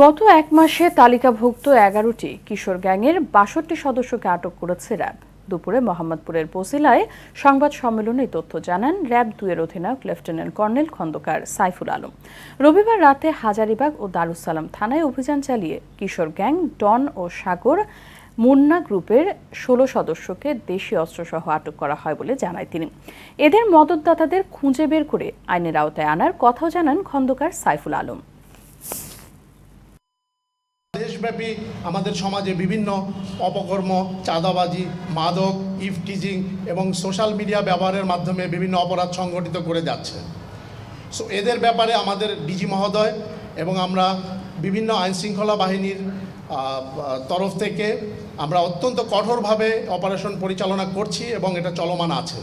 গত এক মাসে তালিকাভুক্ত এগারোটি কিশোর গ্যাংয়ের বাষট্টি সদস্যকে আটক করেছে র্যাব। দুপুরে মোহাম্মদপুরের বসিলায় সংবাদ সম্মেলনে তথ্য জানান র্যাব দুয়ের অধিনায়ক লেফটেন্যান্ট কর্নেল খন্দকার সাইফুল আলম। রবিবার রাতে হাজারিবাগ ও দারুসালাম থানায় অভিযান চালিয়ে কিশোর গ্যাং ডন ও সাগর মুন্না গ্রুপের ষোলো সদস্যকে দেশীয় অস্ত্রসহ আটক করা হয় বলে জানায় তিনি। এদের মদতদাতাদের খুঁজে বের করে আইনের আওতায় আনার কথাও জানান খন্দকার সাইফুল আলম। দেশব্যাপী আমাদের সমাজে বিভিন্ন অপকর্ম, চাঁদাবাজি, মাদক, ইফটিজিং এবং সোশ্যাল মিডিয়া ব্যবহারের মাধ্যমে বিভিন্ন অপরাধ সংগঠিত করে যাচ্ছে। সো এদের ব্যাপারে আমাদের ডিজি মহোদয় এবং আমরা বিভিন্ন আইনশৃঙ্খলা বাহিনীর তরফ থেকে আমরা অত্যন্ত কঠোরভাবে অপারেশন পরিচালনা করছি এবং এটা চলমান আছে।